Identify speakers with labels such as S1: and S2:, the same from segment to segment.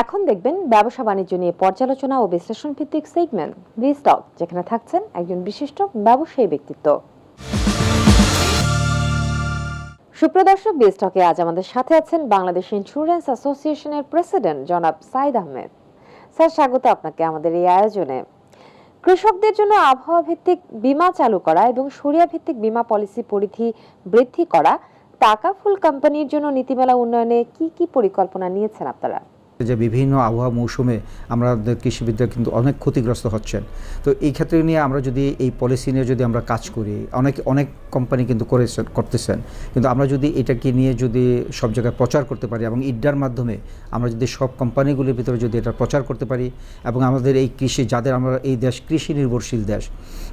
S1: এখন দেখবেন ব্যবসা বাণিজ্য নিয়ে পর্যালোচনা ও বিশ্লেষণ ভিত্তিক সেগমেন্ট বি স্টক যেখানে থাকছেন একজন বিশিষ্ট ব্যবসায়ী ব্যক্তিত্ব। সুপ্রদর্শক বি স্টকে আজ আমাদের সাথে আছেন বাংলাদেশ ইন্স্যুরেন্স অ্যাসোসিয়েশনের প্রেসিডেন্ট জনাব সাইদ আহমেদ। স্যার, স্বাগত আপনাকে আমাদের এই আয়োজনে। কৃষকদের জন্য আবহাওয়া ভিত্তিক বীমা চালু করা এবং সরিয়া ভিত্তিক বীমা পলিসি পরিধি বৃদ্ধি করা, টাকা ফুল কোম্পানির জন্য নীতিমালা উন্নয়নে কি কি পরিকল্পনা নিয়েছেন আপনারা?
S2: যে বিভিন্ন আবহাওয়া মৌসুমে আমাদের কৃষিবিদ্যা কিন্তু অনেক ক্ষতিগ্রস্ত হচ্ছেন। তো এই ক্ষেত্রে নিয়ে আমরা যদি এই পলিসি নিয়ে যদি আমরা কাজ করি, অনেক অনেক কোম্পানি কিন্তু করেছেন, করতেছেন। কিন্তু আমরা যদি এটাকে নিয়ে যদি সব জায়গায় প্রচার করতে পারি এবং ইডার মাধ্যমে আমরা যদি সব কোম্পানিগুলির ভিতরে যদি এটা প্রচার করতে পারি এবং আমাদের এই কৃষি, যাদের আমরা এই দেশ কৃষি নির্ভরশীল দেশ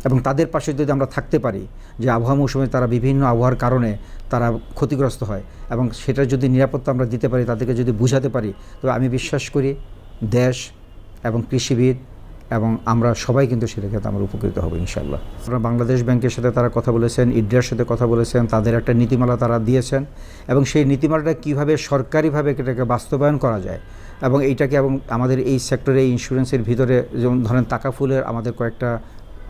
S2: এবং তাদের পাশে যদি আমরা থাকতে পারি যে আবহাওয়া মৌসুমে তারা বিভিন্ন আবহাওয়ার কারণে তারা ক্ষতিগ্রস্ত হয় এবং সেটার যদি নিরাপত্তা আমরা দিতে পারি, তাদেরকে যদি বুঝাতে পারি তবে আমি বিশ্বাস করি, দেশ এবং কৃষিবিদ এবং আমরা সবাই কিন্তু সেটা ক্ষেত্রে আমরা উপকৃত হব ইনশাল্লাহ আমরা বাংলাদেশ ব্যাংকের সাথে তারা কথা বলেছেন ইড্রার সাথে কথা বলেছেন, তাদের একটা নীতিমালা তারা দিয়েছেন এবং সেই নীতিমালাটা কীভাবে সরকারিভাবে এটাকে বাস্তবায়ন করা যায় এবং এইটাকে এবং আমাদের এই সেক্টরে ইন্স্যুরেন্সের ভিতরে যেমন ধরেন, টাকা ফুলের আমাদের কয়েকটা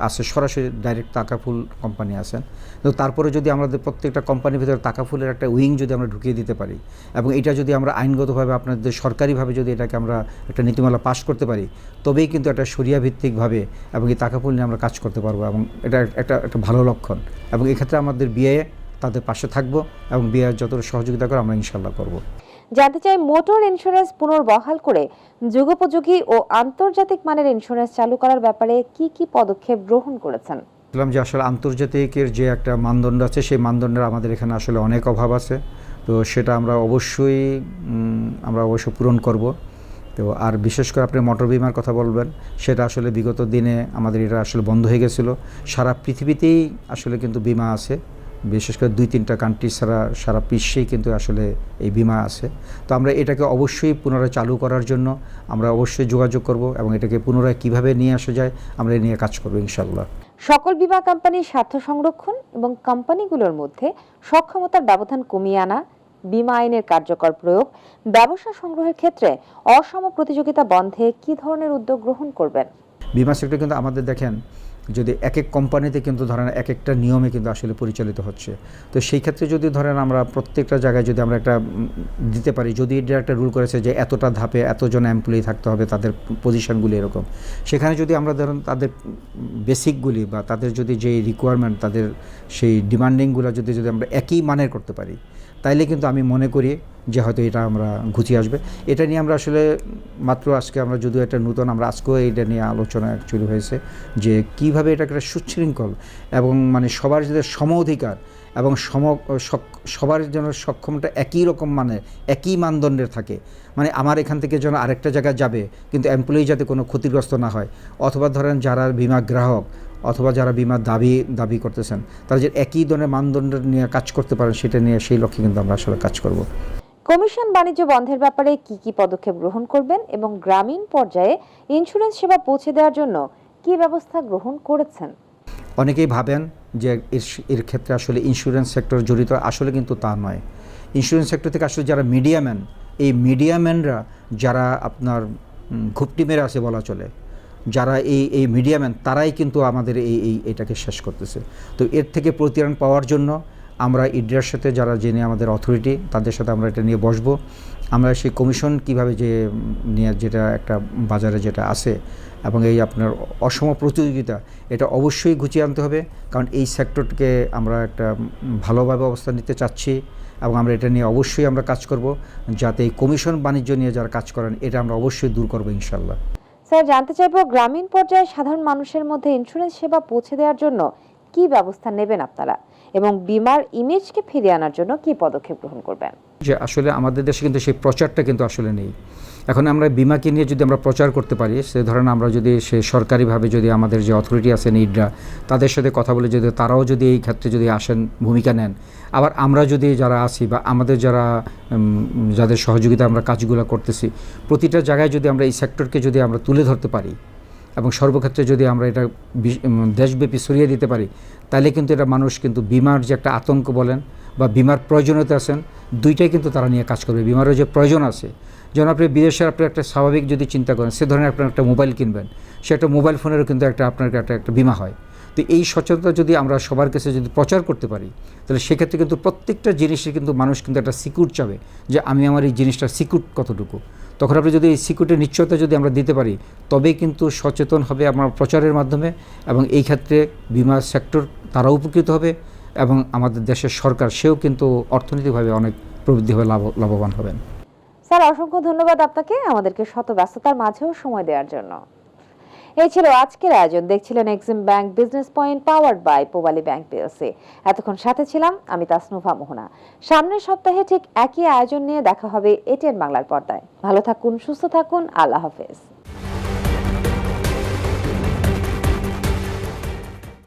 S2: আছে, সরাসরি ডাইরেক্ট টাকা ফুল কোম্পানি আছেন তো তারপরে যদি আমাদের প্রত্যেকটা কোম্পানির ভিতরে টাকা ফুলের একটা উইং যদি আমরা ঢুকিয়ে দিতে পারি এবং এটা যদি আমরা আইনগতভাবে আপনাদের সরকারিভাবে যদি এটাকে আমরা একটা নীতিমালা পাশ করতে পারি, তবেই কিন্তু একটা সরিয়া ভিত্তিকভাবে এবং এই টাকা ফুল নিয়ে আমরা কাজ করতে পারব এবং এটা একটা একটা ভালো লক্ষণ। এবং এক্ষেত্রে আমাদের বিয়ে তাদের পাশে থাকব এবং বিয়ে যতটা সহযোগিতা করে আমরা ইনশাল্লাহ করব।
S1: জানতে চাই মোটর ইন্স্যুরেন্স পুনর্বহাল করে যুগোপযোগী ও আন্তর্জাতিক মানের ইন্স্যুরেন্স চালু করার ব্যাপারে কি কি পদক্ষেপ গ্রহণ করেছেন?
S2: বললাম যে আসলে আন্তর্জাতিকের যে একটা মানদণ্ড আছে, সেই মানদণ্ডের আমাদের এখানে আসলে অনেক অভাব আছে। তো সেটা আমরা অবশ্যই আমরা অবশ্যই পূরণ করব। তো আর বিশেষ করে আপনি মোটর বিমার কথা বলবেন, সেটা আসলে বিগত দিনে আমাদের এটা আসলে বন্ধ হয়ে গেছিল। সারা পৃথিবীতেই আসলে কিন্তু বিমা আছে। বিশেষ করে দুই তিনটা কান্ট্রি ছাড়া সারা বিশ্বেই কিন্তু আসলে এই বিমা আছে। তো আমরা এটাকে অবশ্যই পুনরায় চালু করার জন্য আমরা অবশ্যই যোগাযোগ করব এবং এটাকে পুনরায় কীভাবে নিয়ে আসা যায় আমরা এ নিয়ে কাজ করব ইনশাল্লাহ
S1: সকল বিমা কোম্পানির স্বার্থ সংরক্ষণ এবং কোম্পানিগুলোর মধ্যে সক্ষমতার ব্যবধান কমিয়ে আনা বিমা আইনের কার্যকর প্রয়োগ ব্যবসা সংগ্রহের ক্ষেত্রে অসম প্রতিযোগিতা বন্ধে কি ধরনের উদ্যোগ গ্রহণ করবেন?
S2: বিমা সেক্টর কিন্তু আমাদের দেখেন যদি এক এক কোম্পানিতে কিন্তু ধরেন এক একটা নিয়মে কিন্তু আসলে পরিচালিত হচ্ছে। তো সেই ক্ষেত্রে যদি ধরেন আমরা প্রত্যেকটা জায়গায় যদি আমরা একটা দিতে পারি, যদি এটা একটা রুল করেছে যে এতটা ধাপে এতজন এমপ্লয়ি থাকতে হবে, তাদের পজিশনগুলি এরকম, সেখানে যদি আমরা ধরেন তাদের বেসিকগুলি বা তাদের যদি যে রিকোয়ারমেন্ট তাদের সেই ডিমান্ডিংগুলো যদি যদি আমরা একই মানের করতে পারি, তাইলে কিন্তু আমি মনে করি যে হয়তো এটা আমরা ঘুচিয়ে আসবে। এটা নিয়ে আমরা আসলে মাত্র আজকে আমরা যদিও একটা নতুন, আমরা আজকেও এটা নিয়ে আলোচনা অ্যাকচুয়ালি হয়েছে যে কীভাবে এটাকে একটা সুশৃঙ্খল এবং মানে সবার যে সম অধিকার এবং সম সবার যেন সক্ষমটা একই রকম মানে একই মানদণ্ডের থাকে। মানে আমার এখান থেকে যেন আরেকটা জায়গায় যাবে, কিন্তু এমপ্লয়ি যাতে কোনো ক্ষতিগ্রস্ত না হয়, অথবা ধরেন যারা বিমা গ্রাহক অথবা যারা বিমা দাবি দাবি করতেছেন, তারা যে একই ধরনের মানদণ্ড নিয়ে কাজ করতে পারেন, সেটা নিয়ে সেই লক্ষ্যে কিন্তু আমরা আসলে কাজ করব।
S1: কমিশন বাণিজ্য বন্ধের ব্যাপারে কি কি পদক্ষেপ গ্রহণ করবেন এবং গ্রামীণ পর্যায়ে ইন্স্যুরেন্স সেবা পৌঁছে দেওয়ার জন্য কি ব্যবস্থা গ্রহণ করেছেন?
S2: অনেকেই ভাবেন যে এর ক্ষেত্রে আসলে ইন্স্যুরেন্স সেক্টর জড়িত, আসলে কিন্তু তা নয়। ইন্স্যুরেন্স সেক্টর থেকে আসলে যারা মিডিয়াম্যান এই মিডিয়াম্যানরা যারা আপনার ঘুপটি মেরে আছে বলা চলে, যারা এই এই মিডিয়াম্যান তারাই কিন্তু আমাদের এই এই এটাকে শেষ করতেছে। তো এর থেকে প্রতিরান পাওয়ার জন্য আমরা ইডিয়ার সাথে যারা জেনে আমাদের অথরিটি তাদের সাথে আমরা এটা নিয়ে বসবো। আমরা সেই কমিশন কীভাবে যে নিয়ে যেটা একটা বাজারে যেটা আছে এবং এই আপনার অসম প্রতিযোগিতা, এটা অবশ্যই গুছিয়ে আনতে হবে। কারণ এই সেক্টরকে আমরা একটা ভালোভাবে অবস্থান নিতে চাচ্ছি এবং আমরা এটা নিয়ে অবশ্যই আমরা কাজ করব। যাতে এই কমিশন বাণিজ্য নিয়ে যারা কাজ করেন, এটা আমরা অবশ্যই দূর করব ইনশাল্লাহ
S1: স্যার, জানতে চাইব, গ্রামীণ পর্যায়ে সাধারণ মানুষের মধ্যে ইন্স্যুরেন্স সেবা পৌঁছে দেওয়ার জন্য কি ব্যবস্থা নেবেন আপনারা? এবং বিমার ইমেজকে ফিরিয়ে আনার জন্য কি পদক্ষেপ গ্রহণ করবেন?
S2: যে আসলে আমাদের দেশে কিন্তু সেই প্রচারটা কিন্তু আসলে নেই। এখন আমরা বিমাকে নিয়ে যদি আমরা প্রচার করতে পারি, সে ধরেন আমরা যদি সে সরকারিভাবে যদি আমাদের যে অথরিটি আছেন ইডরা তাদের সাথে কথা বলে যদি তারাও যদি এই ক্ষেত্রে যদি আসেন, ভূমিকা নেন। আবার আমরা যদি যারা আছি বা আমাদের যারা যাদের সহযোগিতা আমরা কাজগুলো করতেছি, প্রতিটা জায়গায় যদি আমরা এই সেক্টরকে যদি আমরা তুলে ধরতে পারি এবং সর্বক্ষেত্রে যদি আমরা এটা দেশব্যাপী ছড়িয়ে দিতে পারি, তাহলে কিন্তু এটা মানুষ কিন্তু বিমার যে একটা আতঙ্ক বলেন বা বিমার প্রয়োজনীয়তা আছেন, দুইটাই কিন্তু তারা নিয়ে কাজ করবে। বিমারও যে প্রয়োজন আছে। যেমন আপনি বিদেশে আপনি একটা স্বাভাবিক যদি চিন্তা করেন, সে ধরনের আপনার একটা মোবাইল কিনবেন, সে একটা মোবাইল ফোনেরও কিন্তু একটা আপনার একটা একটা বিমা হয়। তো এই সচেতনতা যদি আমরা সবার কাছে যদি প্রচার করতে পারি, তাহলে সেক্ষেত্রে কিন্তু প্রত্যেকটা জিনিসে কিন্তু মানুষ কিন্তু একটা সিকিউর চাবে যে আমি আমার এই জিনিসটা সিকিউর কতটুকু। তখন আপনি যদি এই সিকিউরিটির নিশ্চয়তা যদি আমরা দিতে পারি, তবেই কিন্তু সচেতন হবে আমার প্রচারের মাধ্যমে এবং এই ক্ষেত্রে বিমা সেক্টর তারা উপকৃত হবে এবং আমাদের দেশের সরকার সেও কিন্তু অর্থনৈতিকভাবে অনেক প্রবৃদ্ধি হবে, লাভ, লাভবান হবেন।
S1: স্যার, অসংখ্য ধন্যবাদ আপনাকে আমাদেরকে শত ব্যস্ততার মাঝেও সময় দেওয়ার জন্য। এই ছিল আজকের আয়োজন। দেখছিলেন Exim bank business point powered by Pubali bank PLC এতক্ষণ সাথে ছিলাম আমি তাসনুভা মোহনা। সামনের সপ্তাহে ঠিক একই আয়োজন নিয়ে দেখা হবে এটিএন বাংলার পর্দায়। ভালো থাকুন, সুস্থ থাকুন, আল্লাহ হাফেজ।